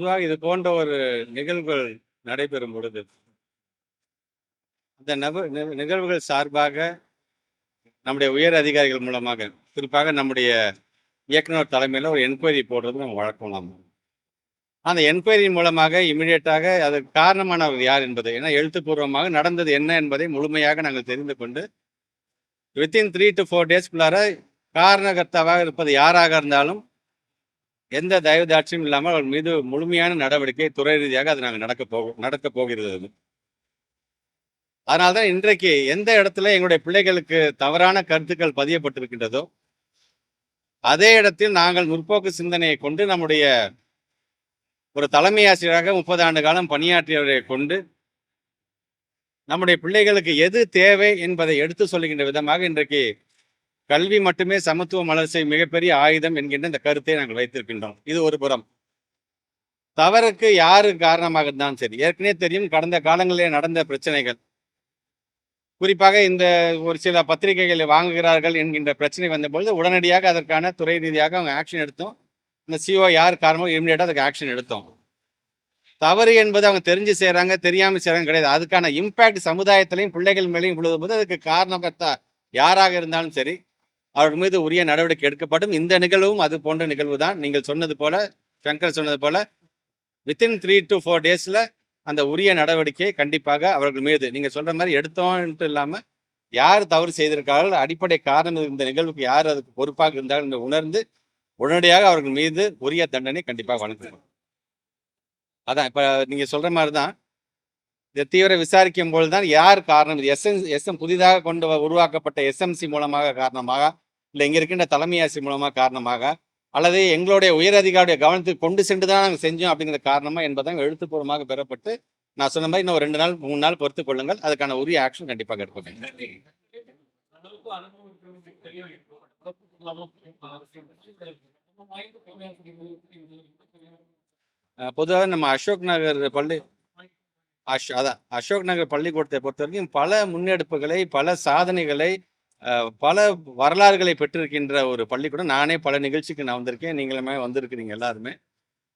பொதுவாக இது போன்ற ஒரு நிகழ்வுகள் நடைபெறும் பொழுது அந்த நப நிகழ்வுகள் சார்பாக நம்முடைய உயர் அதிகாரிகள் மூலமாக குறிப்பாக நம்முடைய இயக்குனர் தலைமையில் ஒரு என்கொயரி போடுறது நம்ம வழக்கம் நாம் அந்த என்கொயரி மூலமாக இமிடியேட்டாக அதற்கு காரணமானவர் யார் என்பது ஏன்னா எழுத்துப்பூர்வமாக நடந்தது என்ன என்பதை முழுமையாக நாங்கள் தெரிந்து கொண்டு வித்தின் த்ரீ டு ஃபோர் டேஸ்க்குள்ளார காரணகர்த்தாவாக இருப்பது யாராக இருந்தாலும் எந்த தயவுதாட்சியும் இல்லாமல் அவர் மீது முழுமையான நடவடிக்கை துறை ரீதியாக அது நாங்கள் நடக்க போகும் நடக்க போகிறது. அது அதனால தான் இன்றைக்கு எந்த இடத்துல எங்களுடைய பிள்ளைகளுக்கு தவறான கருத்துக்கள் பதியப்பட்டிருக்கின்றதோ அதே இடத்தில் நாங்கள் முற்போக்கு சிந்தனையை கொண்டு நம்முடைய ஒரு தலைமை ஆசிரியராக முப்பது ஆண்டு காலம் பணியாற்றியவரை கொண்டு நம்முடைய பிள்ளைகளுக்கு எது தேவை என்பதை எடுத்து சொல்லுகின்ற விதமாக இன்றைக்கு கல்வி மட்டுமே சமத்துவ வளர்ச்சி மிகப்பெரிய ஆயுதம் என்கின்ற இந்த கருத்தை நாங்கள் வைத்திருக்கின்றோம். இது ஒரு புறம். தவறுக்கு யாரு காரணமாக இருந்தாலும் சரி. ஏற்கனவே தெரியும் கடந்த காலங்களிலே நடந்த பிரச்சனைகள். குறிப்பாக இந்த ஒரு சில பத்திரிகைகளை வாங்குகிறார்கள் என்கின்ற பிரச்சனை வந்தபொழுது உடனடியாக அதற்கான துறை ரீதியாக அவங்க ஆக்ஷன் எடுத்தோம். இந்த சிஓ யார் காரணமோ இமிடியேட்டாக அதுக்கு ஆக்ஷன் எடுத்தோம். தவறு என்பது அவங்க தெரிஞ்சு செய்கிறாங்க தெரியாமல் செய்கிறாங்க கிடையாது. அதுக்கான இம்பேக்ட் சமுதாயத்திலையும் பிள்ளைகள் மேலேயும் விழுதும்போது அதுக்கு காரணகர்த்தா யாராக இருந்தாலும் சரி அவர்கள் மீது உரிய நடவடிக்கை எடுக்கப்படும் இந்த நிகழ்வும் அது போன்ற நிகழ்வு தான். நீங்கள் சொன்னது போல சங்கர் சொன்னது போல வித்தின் த்ரீ டு ஃபோர் டேஸில் அந்த உரிய நடவடிக்கை கண்டிப்பாக அவர்கள் மீது. நீங்கள் சொல்கிற மாதிரி எடுத்தோன்ட்டு இல்லாமல் யார் தவறு செய்திருக்கார்கள் அடிப்படை காரணம் இந்த நிகழ்வுக்கு யார் அதுக்கு பொறுப்பாக இருந்தார்கள் என்று உணர்ந்து உடனடியாக அவர்கள் மீது உரிய தண்டனை கண்டிப்பாக வழங்கப்படும். அதான் இப்போ நீங்கள் சொல்கிற மாதிரி தான் இதை தீவிர விசாரிக்கும் பொழுது தான் யார் காரணம்? இது எஸ்எம் எஸ்எம் புதிதாக கொண்டு வ- உருவாக்கப்பட்ட எஸ்எம்சி மூலமாக காரணமாக இல்லை இங்கே இருக்கின்ற தலைமை ஆசி மூலமாக காரணமாக அல்லது எங்களுடைய உயரதிகாரிய கவனத்துக்கு கொண்டு சென்று தான் நாங்கள் செஞ்சோம் அப்படிங்கிற காரணமாக என்பதை எழுத்துப்பூர்வமாக பெறப்பட்டு நான் சொன்ன மாதிரி இன்னும் ரெண்டு நாள் மூணு நாள் பொறுத்து கொள்ளுங்கள். அதுக்கான உரிய ஆக்ஷன் கண்டிப்பாக எடுப்போம். பொதுவாக நம்ம அசோக் நகர் பள்ளி அஷ் அதான் அசோக் நகர் பள்ளிக்கூடத்தை பொறுத்த வரைக்கும் பல முன்னெடுப்புகளை பல சாதனைகளை பல வரலாறுகளை பெற்றிருக்கின்ற ஒரு பள்ளிக்கூடம். நானே பல நிகழ்ச்சிக்கு நான் வந்திருக்கேன். நீங்களுமே வந்திருக்கிறீங்க எல்லாருமே.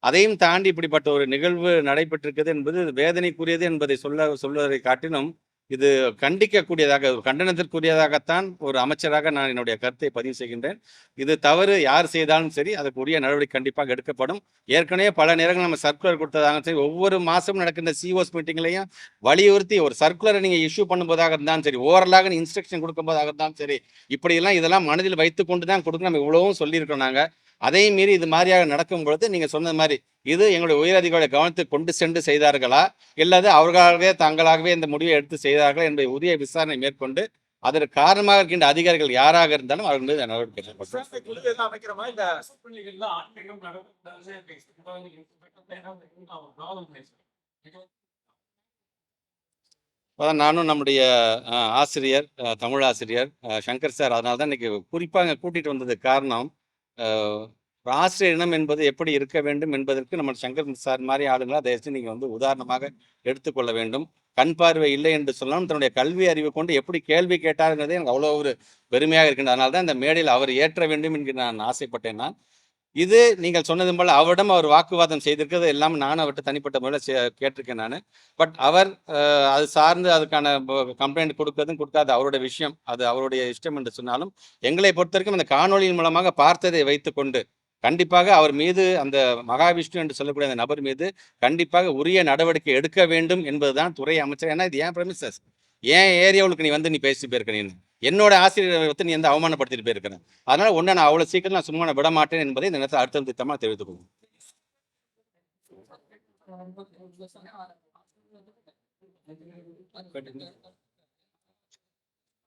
அதையும் தாண்டி இப்படிப்பட்ட ஒரு நிகழ்வு நடைபெற்றிருக்கிறது என்பது வேதனைக்குரியது என்பதை சொல்ல சொல்வதை காட்டிலும் இது கண்டிக்கக்கூடியதாக ஒரு கண்டனத்திற்குரியதாகத்தான் ஒரு அமைச்சராக நான் என்னுடைய கருத்தை பதிவு செய்கின்றேன். இது தவறு யார் செய்தாலும் சரி அதுக்கு உரிய நடவடிக்கை கண்டிப்பாக எடுக்கப்படும். ஏற்கனவே பல நேரங்கள் நம்ம சர்க்குலர் கொடுத்ததாக சரி ஒவ்வொரு மாதமும் நடக்கின்ற சிஓஸ் மீட்டிங்லையும் வலியுறுத்தி ஒரு சர்க்குலரை நீங்கள் இஷ்யூ பண்ணும்போதாக இருந்தாலும் சரி ஓரலாக இன்ஸ்ட்ரக்ஷன் கொடுக்கும்போதாக இருந்தாலும் சரி இப்படியெல்லாம் இதெல்லாம் மனதில் வைத்து கொண்டு தான் கொடுக்க நம்ம இவ்வளவும் சொல்லியிருக்கோம் நாங்கள் அதையும் மீறி இது மாதிரியாக நடக்கும் பொழுது நீங்கள் சொன்னது மாதிரி இது எங்களுடைய உயரதிகாரிகளை கவனத்துக்கு கொண்டு சென்று செய்தார்களா? இல்லது அவர்களாகவே தாங்களாகவே இந்த முடிவை எடுத்து செய்தார்களா என்பதை உரிய விசாரணை மேற்கொண்டு அதற்கு காரணமாக இருக்கின்ற அதிகாரிகள் யாராக இருந்தாலும் அவர்கள் மீது நடவடிக்கை நானும் நம்முடைய ஆசிரியர் தமிழ் ஆசிரியர் சங்கர் சார் அதனால தான் இன்னைக்கு குறிப்பாக இங்கே கூட்டிகிட்டு வந்ததுக்கு காரணம் ஆசிரியர் இனம் என்பது எப்படி இருக்க வேண்டும் என்பதற்கு நம்ம சங்கர் சார் மாதிரி ஆளுங்களா தயவுசெய்து நீங்கள் வந்து உதாரணமாக எடுத்துக்கொள்ள வேண்டும். கண் பார்வை இல்லை என்று சொன்னாலும் தன்னுடைய கல்வி அறிவு கொண்டு எப்படி கேள்வி கேட்டாருங்கிறதே எனக்கு அவ்வளோ ஒரு பெருமையாக இருக்கின்றது. அதனால தான் இந்த மேடையில் அவர் ஏற்ற வேண்டும் என்று நான் ஆசைப்பட்டேன் நான். இது நீங்கள் சொன்னது போல அவரிடம் அவர் வாக்குவாதம் செய்திருக்கிறது எல்லாம் நானும் அவர்கிட்ட தனிப்பட்ட முறையில் கேட்டிருக்கேன் நான். பட் அவர் அது சார்ந்து அதுக்கான கம்ப்ளைண்ட் கொடுக்கறதும் கொடுக்காது அவருடைய விஷயம் அது அவருடைய இஷ்டம் என்று சொன்னாலும் எங்களை பொறுத்த வரைக்கும் அந்த காணொளியின் மூலமாக பார்த்ததை வைத்துக்கொண்டு கண்டிப்பாக அவர் மீது அந்த மகாவிஷ்ணு என்று சொல்லக்கூடிய அந்த நபர் மீது கண்டிப்பாக உரிய நடவடிக்கை எடுக்க வேண்டும் என்பதுதான் துறை அமைச்சர். ஏன்னா இது ஏன் பிரமிசஸ் ஏன் ஏரியாவுக்கு நீ வந்து நீ பேசி போயிருக்க நீ என்னோட ஆசிரியரை வந்து நீ எந்த அவமானப்படுத்திட்டு போயிருக்கிறேன் அதனால ஒன்றை நான் அவ்வளோ சீக்கிரம் நான் சும்மா விட மாட்டேன் என்பதை இந்த நேரத்தில் அடுத்த திட்டமாக தெரிவித்துக் கொள்கிறேன்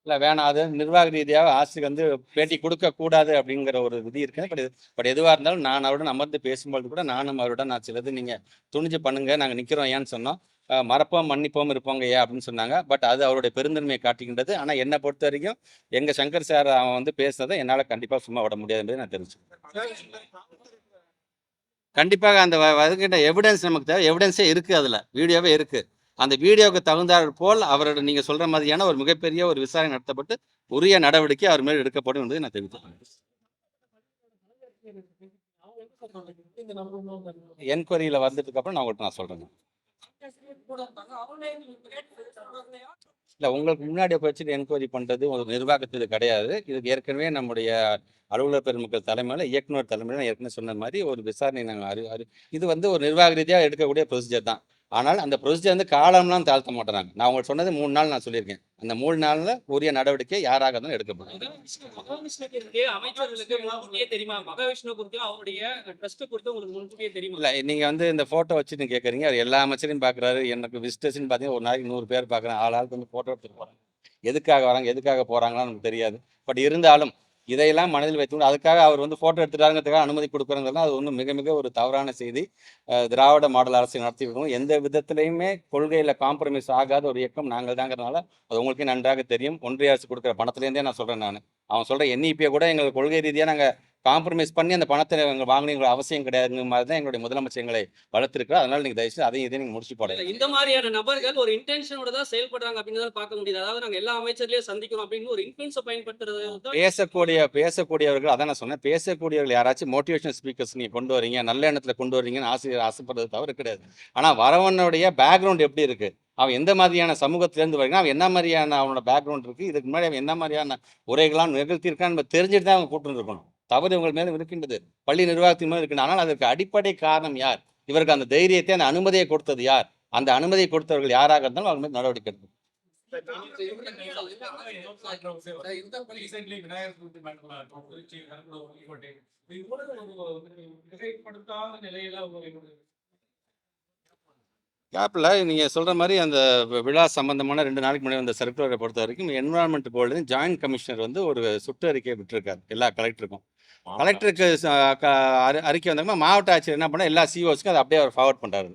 இல்லை வேணாம். அது நிர்வாக ரீதியாக ஆசிரியர் வந்து பேட்டி கொடுக்க கூடாது அப்படிங்கிற ஒரு விதி இருக்குது பட் பட் எதுவாக இருந்தாலும் நான் அவருடன் அமர்ந்து பேசும்பொழுது கூட நானும் அவருடன் நான் சிலது நீங்கள் துணிஞ்சு பண்ணுங்க. நாங்கள் நிற்கிறோம் ஏன்னு சொன்னோம். மறப்போம் மன்னிப்போம் இருப்போங்க ஏன் அப்படின்னு சொன்னாங்க. பட் அது அவருடைய பெருந்தன்மையை காட்டுகின்றது. ஆனால் என்னை பொறுத்த வரைக்கும் எங்கள் சங்கர் சார் அவன் வந்து பேசுனதை என்னால் கண்டிப்பாக சும்மா விட முடியாது என்பதை நான் தெரிஞ்சுக்கிறேன் கண்டிப்பாக அந்த வருகின்ற எவிடன்ஸ் நமக்கு தேவை. எவிடன்ஸே இருக்குது அதில். வீடியோவே இருக்குது அந்த வீடியோவுக்கு தகுந்தாற் போல் அவரோட நீங்கள் சொல்கிற மாதிரியான ஒரு மிகப்பெரிய ஒரு விசாரணை நடத்தப்பட்டு உரிய நடவடிக்கை அவர் மேல் எடுக்கப்படும் என்பதை நான் தெரிவித்துக்கிறேன் இந்த என்கொயரியில் வந்ததுக்கு அப்புறம் நான் உங்கள்கிட்ட நான் சொல்கிறேன் இல்லை உங்களுக்கு முன்னாடி வச்சுட்டு என்கொயரி பண்ணுறது ஒரு நிர்வாகத்தில் கிடையாது. இதுக்கு ஏற்கனவே நம்முடைய அலுவலர் பெருமக்கள் தலைமையில் இயக்குனர் தலைமையில் நான் ஏற்கனவே சொன்ன மாதிரி ஒரு விசாரணை நாங்கள் அறி இது வந்து ஒரு நிர்வாக ரீதியாக எடுக்கக்கூடிய ப்ரொசீஜர் தான். ஆனால் அந்த ப்ரொசீஜர் வந்து காலம்லாம் தாழ்த்த மாட்டேறாங்க. நான் உங்களுக்கு சொன்னது மூணு நாள் நான் சொல்லியிருக்கேன். அந்த மூணு நாளில் உரிய நடவடிக்கை யாராக இருந்தாலும் எடுக்கப்படும் தெரியுமா? மகாவிஷ்ணு குறித்தும் அவருடைய ட்ரஸ்ட் குறித்தும் உங்களுக்கு முன்கூட்டியே தெரியுமா? இல்லை நீங்கள் வந்து இந்த ஃபோட்டோ வச்சுட்டு கேட்குறீங்க. அவர் எல்லா அமைச்சரையும் பார்க்குறாரு. எனக்கு விசிட்டர்ஸ்னு பார்த்தீங்கன்னா ஒரு நாளைக்கு நூறு பேர் பார்க்குறேன். ஆள் ஆளுக்கு வந்து ஃபோட்டோ எடுத்துட்டு போகிறாங்க எதுக்காக வராங்க எதுக்காக போகிறாங்களான்னு நமக்கு தெரியாது. பட் இருந்தாலும் இதையெல்லாம் மனதில் வைத்துக்கொண்டு அதுக்காக அவர் வந்து ஃபோட்டோ எடுத்துட்டாருங்கிறதுக்காக அனுமதி கொடுக்குறதுனால அது ஒன்றும் மிக மிக ஒரு தவறான செய்தி. திராவிட மாடல் அரசு நடத்தி இருக்கணும் எந்த விதத்திலையுமே கொள்கையில் காம்ப்ரமைஸ் ஆகாத ஒரு இயக்கம் நாங்கள் தாங்கிறதுனால அது உங்களுக்கே நன்றாக தெரியும். ஒன்றிய அரசு கொடுக்குற பணத்துலேருந்தே நான் சொல்கிறேன் நான். அவன் சொல்கிற என்இபியை கூட எங்கள் கொள்கை ரீதியாக நாங்கள் காம்ப்ரமைஸ் பண்ணி அந்த பணத்தை எங்கள் வாங்கினீங்க அவசியம் கிடையாதுங்க மாதிரி தான் எங்களுடைய முதலமைச்சர் எங்களை வளர்த்துருக்கிறோம் அதனால நீங்கள் தயவுசெய்து அதையும் இதையும் நீங்கள் முடிச்சு போடுங்க இந்த மாதிரியான நபர்கள் ஒரு இன்டென்ஷனோட தான் செயல்படுறாங்க அப்படின்னு தான் பார்க்க முடியுது. அதாவது நாங்க எல்லா அமைச்சர்லயும் சந்திக்கிறோம் அப்படின்னு ஒரு இன்ஃபுளுன்ஸை பயன்படுத்துறது பேசக்கூடிய பேசக்கூடியவர்கள் அதான் நான் சொன்னேன் பேசக்கூடியவர்கள் யாராச்சும் மோட்டிவேஷனல் ஸ்பீக்கர்ஸ் நீங்கள் கொண்டு வரீங்க நல்ல எண்ணத்தில் கொண்டு வரீங்கன்னு ஆசிரியர் ஆசைப்படுறது தவறு கிடையாது. ஆனால் வரவனுடைய பேக்ரவுண்ட் எப்படி இருக்கு? அவன் எந்த மாதிரியான சமூகத்திலேருந்து வரீங்க அவன் என்ன மாதிரியான அவனோட பேக்ரவுண்ட் இருக்கு? இதுக்கு முன்னாடி அவன் என்ன மாதிரியான உரைகளாம் நிகழ்த்தியிருக்கான்னு நம்ம தெரிஞ்சுட்டு தான் அவங்க கூட்டு இருக்கணும் தவறு உங்கள் மேலும் இருக்கின்றது. பள்ளி நிர்வாகத்தின் மேலும் இருக்கின்றது ஆனால் அதற்கு அடிப்படை காரணம் யார்? இவருக்கு அந்த தைரியத்தை அந்த அனுமதியை கொடுத்தது யார்? அந்த அனுமதியை கொடுத்தவர்கள் யாராக இருந்தாலும் அவங்க மீது நடவடிக்கை எடுக்கும். ரீசென்ட்லி விநாயகர் கேப்பில் நீங்கள் சொல்கிற மாதிரி அந்த விழா சம்பந்தமான ரெண்டு நாளைக்கு முன்னாடி அந்த சர்க்குலரை பொறுத்த வரைக்கும் என்வரான்மெண்ட் போர்டு ஜாயின்ட் கமிஷனர் வந்து ஒரு சுற்றறிக்கையை விட்டுருக்காரு எல்லா கலெக்டருக்கும் கலெக்டருக்கு அறிக்கை வந்தாங்கன்னா மாவட்ட ஆட்சியர் என்ன பண்ணால் எல்லா சிஓஸ்க்கும் அதை அப்படியே அவர் ஃபார்வர்ட் பண்ணுறாரு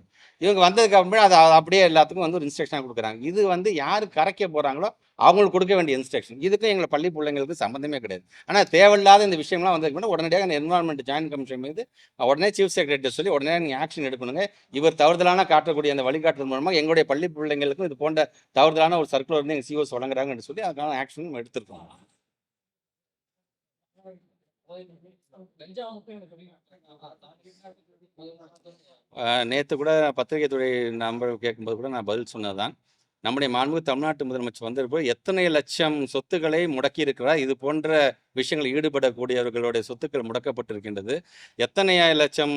இவங்க வந்ததுக்கு அப்புறம் அதை அப்படியே எல்லாத்துக்கும் வந்து ஒரு இன்ஸ்ட்ரக்ஷனாக கொடுக்குறாங்க. இது வந்து யார் கரைக்க போகிறாங்களோ அவங்களுக்கு கொடுக்க வேண்டிய இன்ஸ்ட்ரக்ஷன் இதுக்கும் எங்களை பள்ளி பிள்ளைங்களுக்கு சம்மந்தமே கிடையாது. ஆனால் தேவையில்லாத இந்த விஷயம்லாம் வந்ததுக்கு முன்னாடி உடனடியாக அந்த என்வரான்மெண்ட் ஜாயின்ட் கமிஷன் மீது உடனே சீஃப் செக்ரட்டரி சொல்லி உடனே நீங்கள் ஆக்ஷன் எடுக்கணுங்க. இவர் தவறுதலான காட்டக்கூடிய அந்த வழிகாட்டு மூலமாக எங்களுடைய பள்ளி பிள்ளைங்களுக்கும் இது போன்ற தவறுதலான ஒரு சர்க்குலர் வந்து எங்கள் சிஓஸ் வழங்குறாங்கன்னு சொல்லி அதுக்கான ஆக்ஷன் எடுத்திருக்கோம். நேற்று கூட பத்திரிகை துறை நம்பர் கேட்கும்போது கூட நான் பதில் சொன்னதுதான். நம்முடைய மாண்புமிகு தமிழ்நாட்டு முதலமைச்சர் வந்திருப்போ எத்தனை லட்சம் சொத்துக்களை முடக்கி இருக்கிறார் இது போன்ற விஷயங்களில் ஈடுபடக்கூடியவர்களுடைய சொத்துக்கள் முடக்கப்பட்டிருக்கின்றது. எத்தனை லட்சம்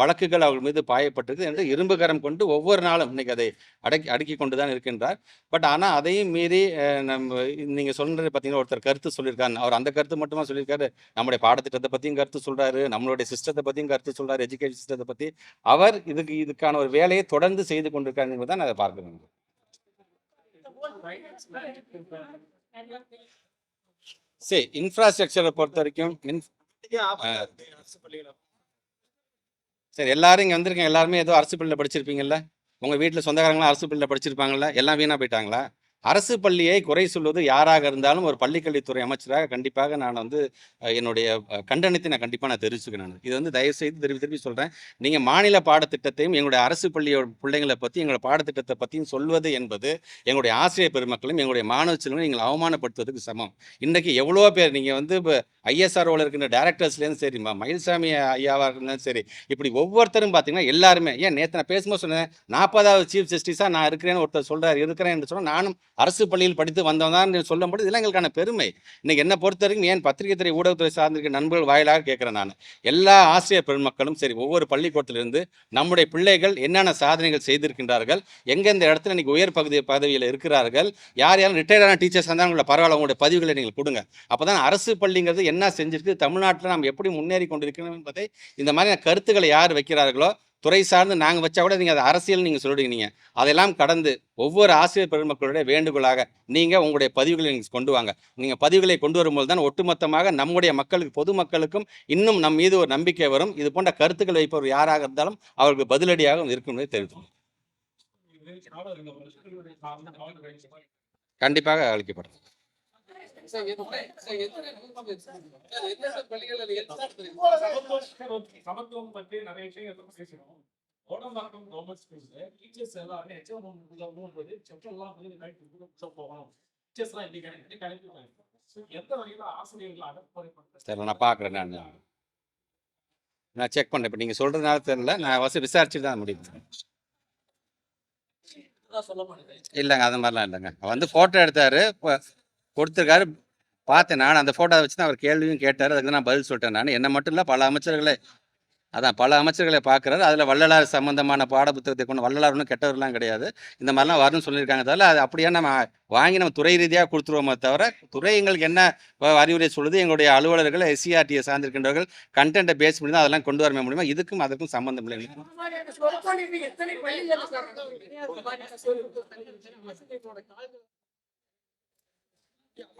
வழக்குகள் அவர்கள் மீது பாயப்பட்டிருக்கு என்று இரும்பு கரம் கொண்டு ஒவ்வொரு நாளும் இன்னைக்கு அதை அடக்கி அடுக்கி கொண்டு தான் இருக்கின்றார். பட் ஆனால் அதையும் மீறி நம்ம நீங்கள் சொல்றது பார்த்தீங்கன்னா ஒருத்தர் கருத்து சொல்லியிருக்காரு. அவர் அந்த கருத்து மட்டுமா சொல்லியிருக்காரு. நம்முடைய பாடத்திட்டத்தை பற்றியும் கருத்து சொல்கிறாரு நம்மளுடைய சிஸ்டத்தை பற்றியும் கருத்து சொல்கிறார் எஜுகேஷன் சிஸ்டத்தை பற்றி அவர் இதுக்கு இதுக்கான ஒரு வேலையை தொடர்ந்து செய்து கொண்டிருக்காரு என்பதை நான் அதை பார்க்கிறேன் சரி இன்ஃப்ராஸ்ட்ரக்சரை பொறுத்த வரைக்கும் சரி எல்லாரும் இங்கே வந்திருக்கீங்க எல்லாருமே ஏதோ அரசு பள்ளியில் படிச்சிருப்பீங்கல்ல? உங்கள் வீட்டில் சொந்தக்காரங்களாம் அரசு பள்ளியில் படிச்சிருப்பாங்கல்ல? எல்லாம் வீணாக போயிட்டாங்களா? அரசு பள்ளியை குறை சொல்வது யாராக இருந்தாலும் ஒரு பள்ளிக்கல்வித்துறை அமைச்சராக கண்டிப்பாக நான் வந்து என்னுடைய கண்டனத்தை நான் கண்டிப்பாக நான் தெரிவிச்சுக்கிறேன் நான். இது வந்து தயவு செய்து திருப்பி திருப்பி சொல்கிறேன் நீங்கள் மாநில பாடத்திட்டத்தையும் எங்களுடைய அரசு பள்ளியோட பிள்ளைங்களை பற்றி எங்களுடைய பாடத்திட்டத்தை பற்றியும் சொல்வது என்பது எங்களுடைய ஆசிரியர் பெருமக்களும் எங்களுடைய மாணவ செல்வங்களும் எங்களை அவமானப்படுத்துவதற்கு சமம் இன்றைக்கி எவ்வளோ பேர் நீங்கள் வந்து இப்போ ஐஎஸ்ஆர்ஓவில் இருக்கின்ற டேரக்டர்ஸ்லேருந்து சரி மயில்சாமி ஐயாவாக இருந்தாலும் சரி இப்படி ஒவ்வொருத்தரும் பார்த்தீங்கன்னா எல்லாருமே ஏன் நேற்று நான் பேசும்போது சொன்னேன் நாற்பதாவது சீஃப் ஜஸ்டிஸாக நான் இருக்கிறேன்னு ஒருத்தர் சொல்கிறார் இருக்கிறேன் என்று சொன்னால் நானும் அரசு பள்ளியில் படித்து வந்தவன் சொல்லும்போது இதெல்லாம் எங்களுக்கான பெருமை. இன்னைக்கு என்ன பொறுத்த வரைக்கும் ஏன் பத்திரிகை துறை ஊடகத்துறை சார்ந்திருக்க நண்பர்கள் வாயிலாக கேட்குறேன் நான். எல்லா ஆசிரியர் பெருமக்களும் சரி ஒவ்வொரு பள்ளிக்கூடத்திலிருந்து நம்முடைய பிள்ளைகள் என்னென்ன சாதனைகள் செய்திருக்கின்றார்கள் எங்கெந்த இடத்துல இன்னைக்கு உயர் பகுதி பதவியில் இருக்கிறார்கள் யார் யாரும் ரிட்டையர்டான டீச்சர்ஸ் இருந்தால் உங்களை பரவாயில்ல உங்களுடைய பதிவுகளை நீங்கள் கொடுங்க. அப்போ தான் அரசு பள்ளிங்கிறது என்ன செஞ்சிருக்கு தமிழ்நாட்டில் நாம் எப்படி முன்னேறி கொண்டிருக்கணும் என்பதை இந்த மாதிரியான கருத்துக்களை யார் வைக்கிறார்களோ துறை சார்ந்து நாங்கள் வச்சா கூட நீங்கள் அதை அரசியல் நீங்கள் சொல்லிடுங்க நீங்கள் அதெல்லாம் கடந்து ஒவ்வொரு ஆசிரியர் பெருமக்களுடைய வேண்டுகோளாக நீங்கள் உங்களுடைய பதிவுகளை நீங்கள் கொண்டு வாங்க. நீங்கள் பதிவுகளை கொண்டு வரும்போது தான் ஒட்டுமொத்தமாக நம்முடைய மக்களுக்கு பொதுமக்களுக்கும் இன்னும் நம் மீது ஒரு நம்பிக்கை வரும். இது போன்ற கருத்துக்கள் வைப்பவர் யாராக இருந்தாலும் அவர்களுக்கு பதிலடியாக இருக்கும் என்பதை கண்டிப்பாக அளிக்கப்படும் சமத்துவம் பற்றி நிறைய விஷயங்கள் பேசணும் ஓடம்பாக்கம் கவர்மெண்ட் ஸ்கூல்ல டீச்சர்ஸ் எல்லாரும் எச்எம் போது செப்பல்லாம் வந்து போகணும். டீச்சர்ஸ் எல்லாம் இன்னைக்கு அனுப்பி எந்த வகையில ஆசிரியர்கள் அடக்குமுறை சரி நான் பார்க்குறேன் நான். நான் செக் பண்ணேன் இப்போ நீங்கள் சொல்கிறதுனால தெரியல. நான் வசதி விசாரிச்சுட்டு தான் முடியும் இல்லைங்க அந்த மாதிரிலாம் இல்லைங்க. வந்து ஃபோட்டோ எடுத்தார். கொடுத்துருக்காரு. பார்த்தேன். நான் அந்த ஃபோட்டோ வச்சு தான் அவர் கேள்வியும் கேட்டார். அதுக்கு நான் பதில் சொல்லிட்டேன் நான். என்ன மட்டும் இல்லை பல அமைச்சர்களை. அதான் பல அமைச்சர்களை பார்க்குறாரு. அதில் வள்ளலார் சம்மந்தமான பாட புத்தகத்தை கொண்டு வள்ளலார் ஒன்றும் கெட்டவர்லாம் கிடையாது. இந்த மாதிரிலாம் வரணும்னு சொல்லியிருக்காங்க தவிர அது அப்படியே நம்ம வாங்கி நம்ம துறை ரீதியாக கொடுத்துருவோமே தவிர துறை எங்களுக்கு என்ன வ- அறிவுரை சொல்லுது எங்களுடைய அலுவலர்கள் எஸ்சிஆர்டியை சார்ந்திருக்கின்றவர்கள் கண்டென்ட்டை பேஸ் பண்ணி தான் அதெல்லாம் கொண்டு வர முடியுமா? இதுக்கும் அதுக்கும் சம்மந்தம் இல்லை.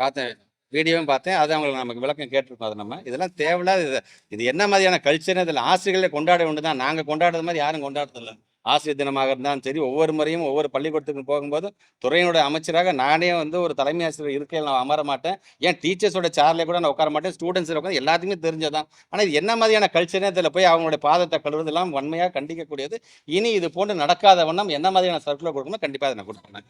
பார்த்தேன். வீடியோவும் பார்த்தேன். அது அவங்களுக்கு நமக்கு விளக்கம் கேட்டிருக்கோம் அது நம்ம. இதெல்லாம் தேவையில்லாத இது. இது என்ன மாதிரியான கல்ச்சர் இதில் ஆசிரியர்களை கொண்டாட ஒன்று தான் நாங்கள் கொண்டாடுறது மாதிரி யாரும் கொண்டாடுறதில்ல. ஆசிரியர் தினமாக இருந்தாலும் சரி ஒவ்வொரு முறையும் ஒவ்வொரு பள்ளிக்கூடத்துக்கு போகும்போது துறையினோட அமைச்சராக நானே வந்து ஒரு தலைமை ஆசிரியர் இருக்கையில் நான் அமர மாட்டேன். ஏன் டீச்சர்ஸோட சேர்ல கூட நான் உட்கார மாட்டேன். ஸ்டூடெண்ட்ஸ் உட்காந்து எல்லாத்துக்குமே தெரிஞ்சதான் ஆனால் இது என்ன மாதிரியான கல்ச்சர் இதில் போய் அவங்களுடைய பாதத்தை கழுவுறதெல்லாம் வன்மையாக கண்டிக்கக்கூடியது. இனி இது போன்று நடக்காத வண்ணம் என்ன மாதிரியான சர்க்குலர் கொடுக்கணும் கண்டிப்பாக அதை நான் கொடுப்பேன்.